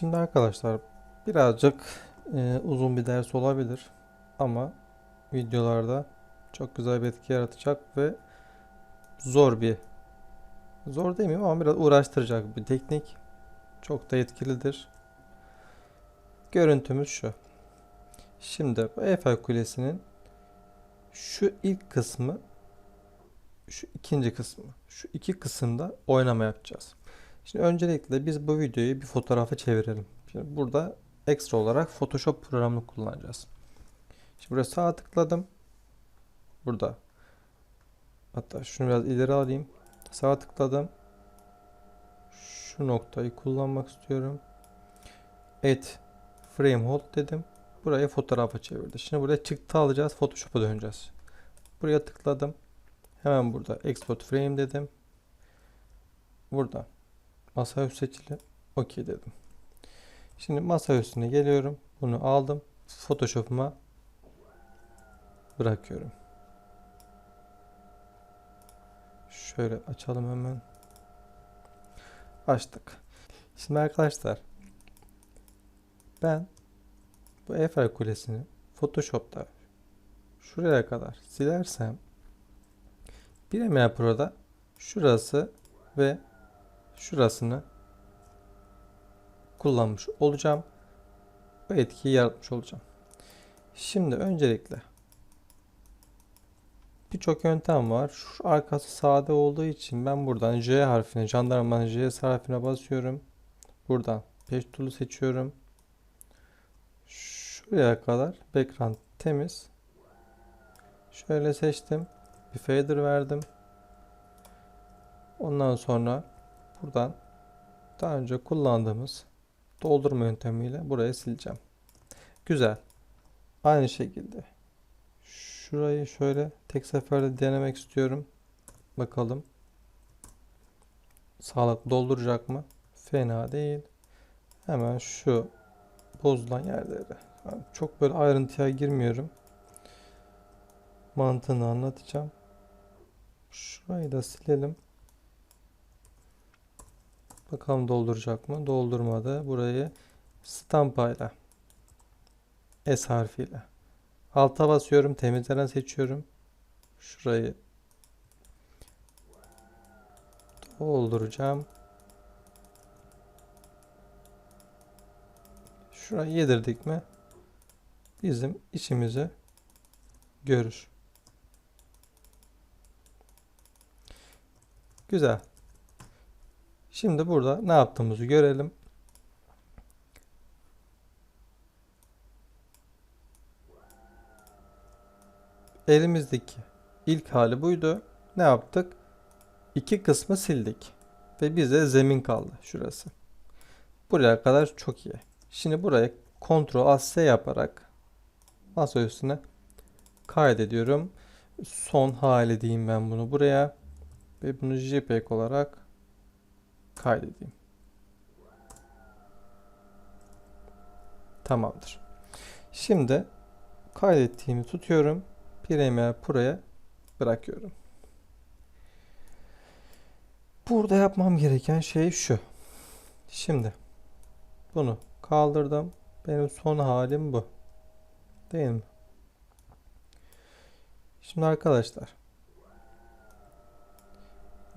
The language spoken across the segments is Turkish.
Şimdi arkadaşlar birazcık e, uzun bir ders olabilir ama videolarda çok güzel bir etki yaratacak ve zor bir zor demeyeyim ama biraz uğraştıracak bir teknik. Çok da etkilidir. Görüntümüz şu. Şimdi Eiffel Kulesi'nin şu ilk kısmı şu ikinci kısmı şu iki kısımda oynama yapacağız. Şimdi öncelikle biz bu videoyu bir fotoğrafa çevirelim. Şimdi burada ekstra olarak Photoshop programını kullanacağız. Şimdi buraya sağ tıkladım. Burada. Hatta şunu biraz ileri alayım. Sağ tıkladım. Şu noktayı kullanmak istiyorum. Add frame hold dedim. Burayı fotoğrafa çevirdi. Şimdi buraya çıktı alacağız. Photoshop'a döneceğiz. Buraya tıkladım. Hemen burada export frame dedim. Burada masaüstü seçili. OK dedim. Şimdi masa üstüne geliyorum. Bunu aldım. Photoshop'uma bırakıyorum. Şöyle açalım hemen. Açtık. Şimdi arkadaşlar ben bu Eiffel Kulesi'ni Photoshop'ta şuraya kadar silersem Premiere Pro'da şurası ve şurasını kullanmış olacağım. Bu etkiyi yaratmış olacağım. Şimdi öncelikle birçok yöntem var. Şu arkası sade olduğu için ben buradan J harfine, jandarmanın J harfine basıyorum. Buradan Page Tool'u seçiyorum. Şuraya kadar background temiz. Şöyle seçtim. Bir fader verdim. Ondan sonra buradan daha önce kullandığımız doldurma yöntemiyle burayı sileceğim. Güzel. Aynı şekilde şurayı şöyle tek seferde denemek istiyorum. Bakalım. Sağlıklı dolduracak mı? Fena değil. Hemen şu bozulan yerleri. Yani çok böyle ayrıntıya girmiyorum. Mantığını anlatacağım. Şurayı da silelim. Bakalım dolduracak mı? Doldurmadı. Burayı stampayla S harfiyle alta basıyorum. Temizlenen seçiyorum. Şurayı dolduracağım. Şurayı yedirdik mi? Bizim işimizi görür. Güzel. Şimdi burada ne yaptığımızı görelim. Elimizdeki ilk hali buydu. Ne yaptık? İki kısmı sildik. Ve bize zemin kaldı şurası. Buraya kadar çok iyi. Şimdi buraya Ctrl S yaparak masa üstüne kaydediyorum. Son hali diyeyim ben bunu buraya. Ve bunu JPEG olarak kaydedeyim. Tamamdır. Şimdi kaydettiğimi tutuyorum. Premiere Pro'ya bırakıyorum. Burada yapmam gereken şey şu. Şimdi bunu kaldırdım. Benim son halim bu. Değil mi? Şimdi arkadaşlar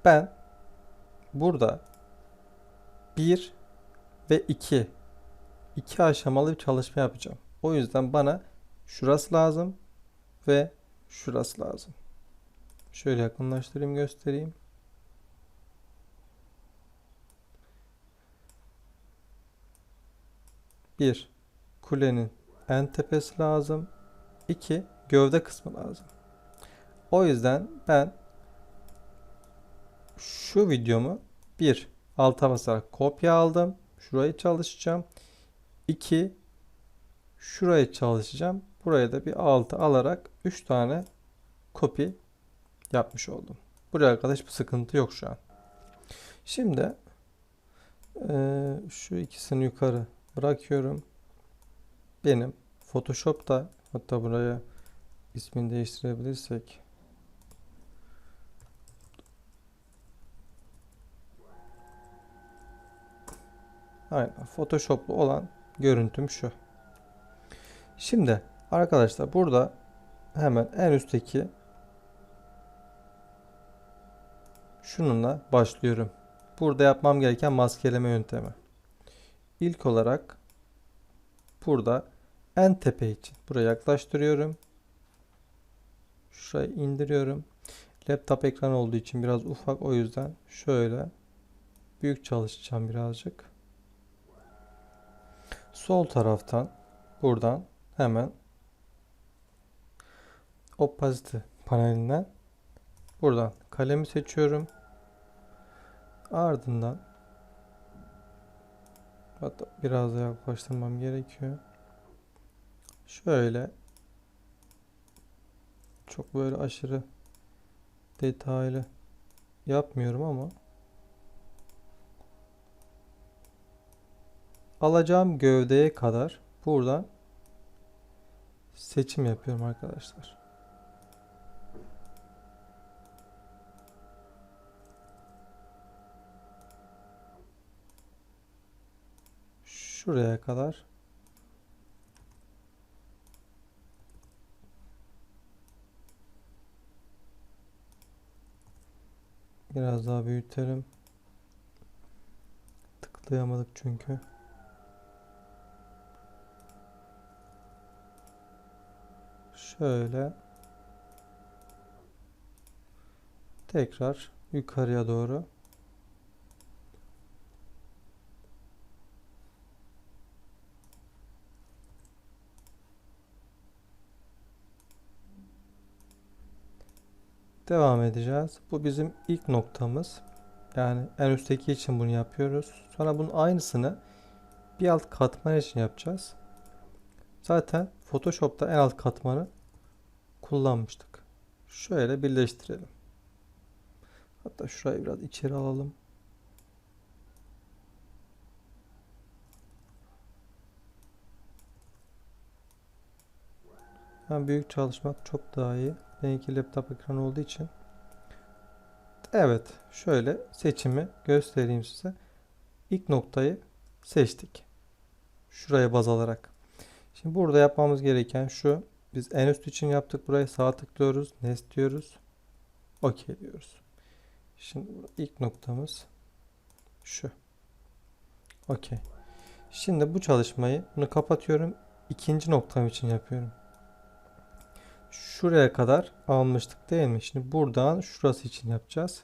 ben burada 1 ve 2 iki aşamalı bir çalışma yapacağım. O yüzden bana şurası lazım ve şurası lazım. Şöyle yakınlaştırayım göstereyim. Bir kulenin en tepesi lazım. İki gövde kısmı lazım. O yüzden ben şu videomu bir alta basarak kopya aldım. Şurayı çalışacağım. 2 şurayı çalışacağım. Buraya da bir altı alarak 3 tane copy yapmış oldum. Buraya arkadaş bir sıkıntı yok şu an. Şimdi e, şu ikisini yukarı bırakıyorum. Benim Photoshop'ta hatta buraya ismini değiştirebilirsek Aynen. Photoshop'lu olan görüntüm şu. Şimdi arkadaşlar burada hemen en üstteki şununla başlıyorum. Burada yapmam gereken maskeleme yöntemi. İlk olarak burada en tepe için buraya yaklaştırıyorum. Şurayı indiriyorum. Laptop ekranı olduğu için biraz ufak o yüzden şöyle büyük çalışacağım birazcık. Sol taraftan buradan hemen opacity panelinden buradan kalemi seçiyorum. Ardından hatta biraz da yaklaştırmam gerekiyor. Şöyle çok böyle aşırı detaylı yapmıyorum ama alacağım gövdeye kadar buradan seçim yapıyorum arkadaşlar. Şuraya kadar Biraz daha büyütelim. Tıklayamadık çünkü. Şöyle tekrar yukarıya doğru devam edeceğiz. Bu bizim ilk noktamız. Yani en üstteki için bunu yapıyoruz. Sonra bunun aynısını bir alt katman için yapacağız. Zaten Photoshop'ta en alt katmanı kullanmıştık. Şöyle birleştirelim. Hatta şurayı biraz içeri alalım. Yani büyük çalışmak çok daha iyi. Benimki laptop ekranı olduğu için. Evet, şöyle seçimi göstereyim size. İlk noktayı seçtik. Şuraya baz alarak. Şimdi burada yapmamız gereken şu. Biz en üst için yaptık. Buraya sağ tıklıyoruz. Nest diyoruz. OK diyoruz. Şimdi ilk noktamız şu. OK. Şimdi bu çalışmayı bunu kapatıyorum. İkinci noktam için yapıyorum. Şuraya kadar almıştık değil mi? Şimdi buradan şurası için yapacağız.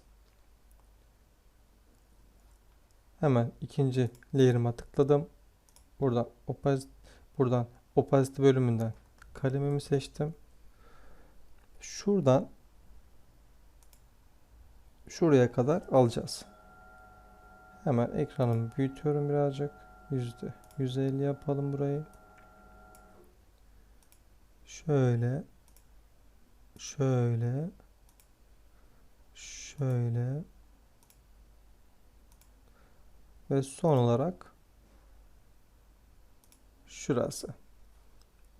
Hemen ikinci layer'ıma tıkladım. Buradan opacity, buradan opacity bölümünden kalemimi seçtim. Şuradan şuraya kadar alacağız. Hemen ekranımı büyütüyorum birazcık. Yüzde 150 yapalım burayı. Şöyle şöyle şöyle ve son olarak şurası.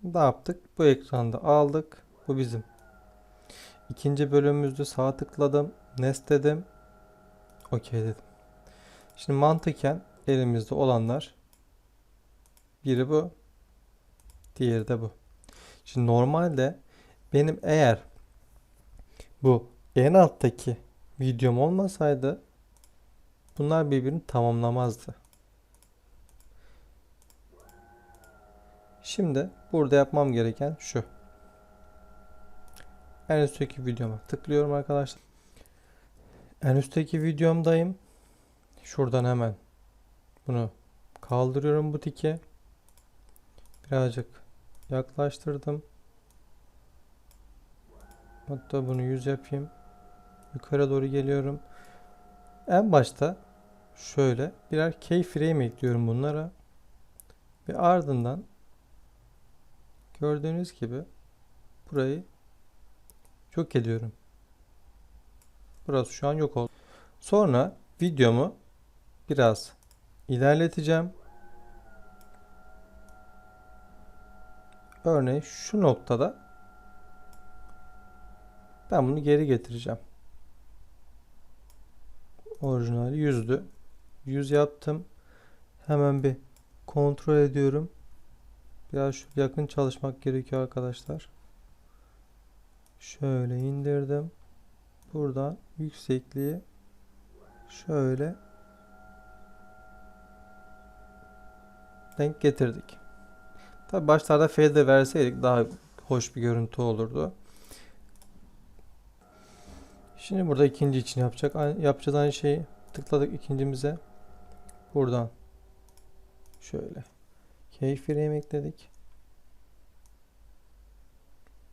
Ne yaptık? Bu ekranda aldık. Bu bizim. İkinci bölümümüzde sağ tıkladım. Nest dedim. OK dedim. Şimdi mantıken elimizde olanlar biri bu. Diğeri de bu. Şimdi normalde benim eğer bu en alttaki videom olmasaydı bunlar birbirini tamamlamazdı. Şimdi burada yapmam gereken şu. En üstteki videoma tıklıyorum arkadaşlar. En üstteki videomdayım. Şuradan hemen bunu kaldırıyorum bu tiki. Birazcık yaklaştırdım. Hatta bunu 100 yapayım. Yukarı doğru geliyorum. En başta şöyle birer keyframe ekliyorum bunlara. Ve ardından gördüğünüz gibi burayı yok ediyorum. Burası şu an yok oldu. Sonra videomu biraz ilerleteceğim. Örneğin şu noktada ben bunu geri getireceğim. Orijinali yüzdü. 100 yaptım. Hemen bir kontrol ediyorum. Biraz şu yakın çalışmak gerekiyor arkadaşlar. Şöyle indirdim. Buradan yüksekliği şöyle denk getirdik. Tabi başlarda fade verseydik daha hoş bir görüntü olurdu. Şimdi burada ikinci için yapacak. Yapacağız aynı şeyi. Tıkladık ikincimize. Buradan şöyle keyframe ekledik.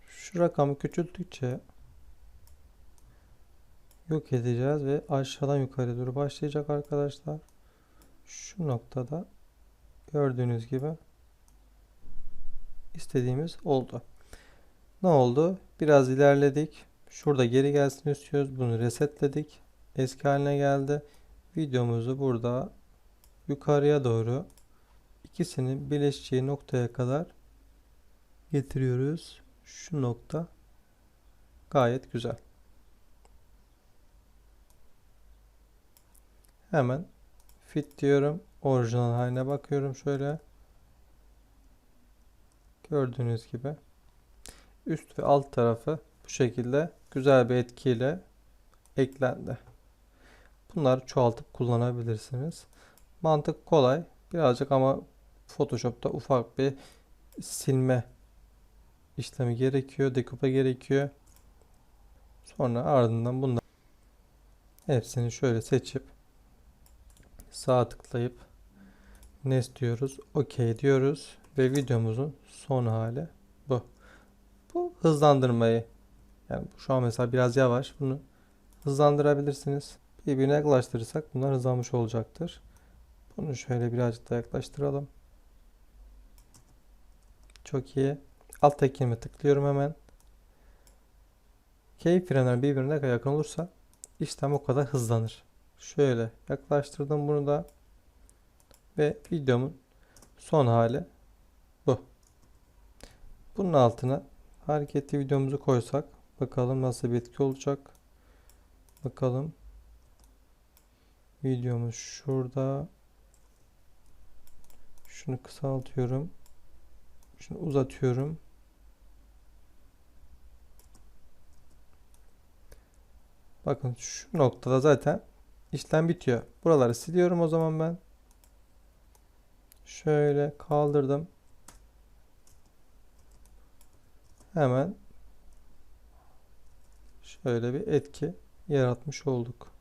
Şu rakamı küçülttükçe yok edeceğiz ve aşağıdan yukarı doğru başlayacak arkadaşlar. Şu noktada gördüğünüz gibi istediğimiz oldu. Ne oldu? Biraz ilerledik. Şurada geri gelsin istiyoruz. Bunu resetledik. Eski haline geldi. Videomuzu burada yukarıya doğru ikisinin birleşeceği noktaya kadar getiriyoruz. Şu nokta gayet güzel. Hemen fit diyorum. Orijinal haline bakıyorum şöyle. Gördüğünüz gibi üst ve alt tarafı bu şekilde güzel bir etkiyle eklendi. Bunları çoğaltıp kullanabilirsiniz. Mantık kolay. Birazcık ama Photoshop'ta ufak bir silme işlemi gerekiyor. Dekupa gerekiyor. Sonra ardından bunları hepsini şöyle seçip sağ tıklayıp Next diyoruz. OK diyoruz. Ve videomuzun son hali bu. Bu hızlandırmayı yani şu an mesela biraz yavaş. Bunu hızlandırabilirsiniz. Birbirine yaklaştırırsak bunlar hızlanmış olacaktır. Bunu şöyle birazcık da yaklaştıralım. Çok iyi. Alt tekime tıklıyorum hemen. Keyif frenler birbirine yakın olursa işlem o kadar hızlanır. Şöyle yaklaştırdım bunu da. Ve videomun son hali bu. Bunun altına hareketli videomuzu koysak bakalım nasıl bir etki olacak. Bakalım. Videomuz şurada. Şunu kısaltıyorum. Şunu uzatıyorum. Bakın şu noktada zaten işlem bitiyor. Buraları siliyorum o zaman ben. Şöyle kaldırdım. Hemen şöyle bir etki yaratmış olduk.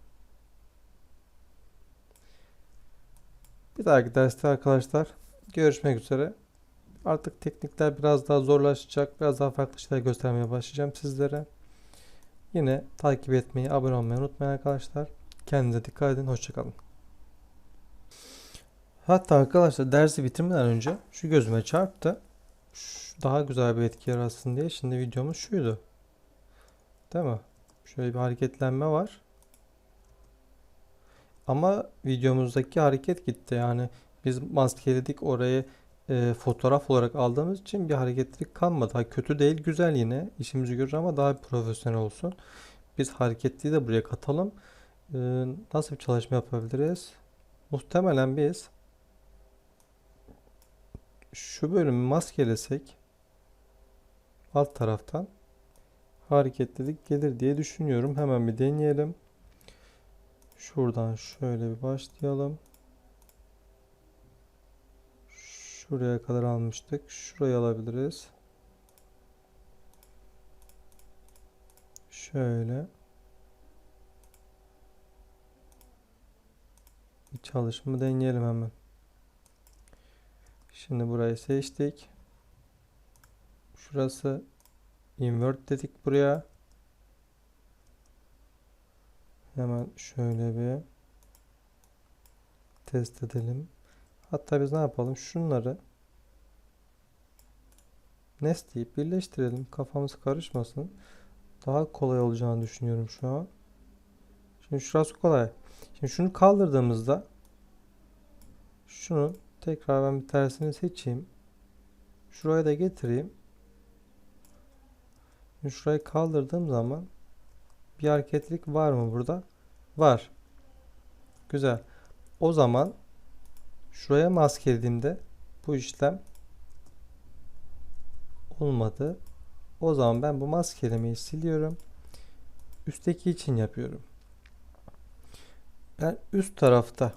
Bir dahaki derste arkadaşlar görüşmek üzere. Artık teknikler biraz daha zorlaşacak. Biraz daha farklı şeyler göstermeye başlayacağım sizlere. Yine takip etmeyi, abone olmayı unutmayın arkadaşlar. Kendinize dikkat edin. Hoşçakalın. Hatta arkadaşlar dersi bitirmeden önce şu gözüme çarptı. Şu daha güzel bir etki yaratsın diye. Şimdi videomuz şuydu. Değil mi? Şöyle bir hareketlenme var. Ama videomuzdaki hareket gitti. Yani biz maskeledik orayı e, fotoğraf olarak aldığımız için bir hareketlilik kalmadı. Ha, kötü değil, güzel yine. işimizi görür ama daha profesyonel olsun. Biz hareketliyi de buraya katalım. E, nasıl bir çalışma yapabiliriz? Muhtemelen biz şu bölümü maskelesek alt taraftan hareketlilik gelir diye düşünüyorum. Hemen bir deneyelim. Şuradan şöyle bir başlayalım. Şuraya kadar almıştık. Şurayı alabiliriz. Şöyle. Bir çalışma deneyelim hemen. Şimdi burayı seçtik. Şurası invert dedik buraya. Hemen şöyle bir test edelim. Hatta biz ne yapalım? Şunları nest deyip birleştirelim. Kafamız karışmasın. Daha kolay olacağını düşünüyorum şu an. Şimdi şurası kolay. Şimdi şunu kaldırdığımızda şunu tekrar ben bir tersini seçeyim. Şuraya da getireyim. Şimdi şurayı kaldırdığım zaman bir hareketlilik var mı burada? Var. Güzel. O zaman Şuraya maskelediğimde bu işlem olmadı. O zaman ben bu maskelemeyi siliyorum. Üstteki için yapıyorum. Ben üst tarafta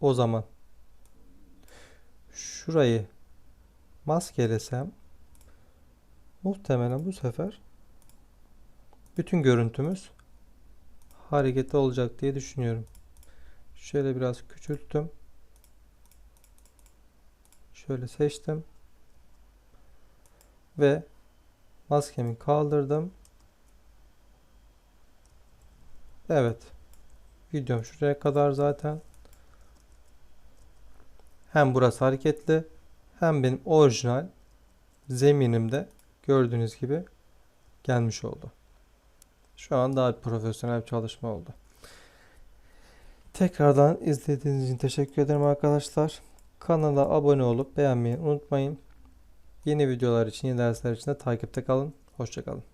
o zaman şurayı maskelesem muhtemelen bu sefer bütün görüntümüz hareketli olacak diye düşünüyorum. Şöyle biraz küçülttüm. Şöyle seçtim. Ve maskemi kaldırdım. Evet. Videom şuraya kadar zaten. Hem burası hareketli hem benim orijinal zeminimde gördüğünüz gibi gelmiş oldu. Şu an daha profesyonel bir çalışma oldu. Tekrardan izlediğiniz için teşekkür ederim arkadaşlar. Kanala abone olup beğenmeyi unutmayın. Yeni videolar için, yeni dersler için de takipte kalın. Hoşçakalın.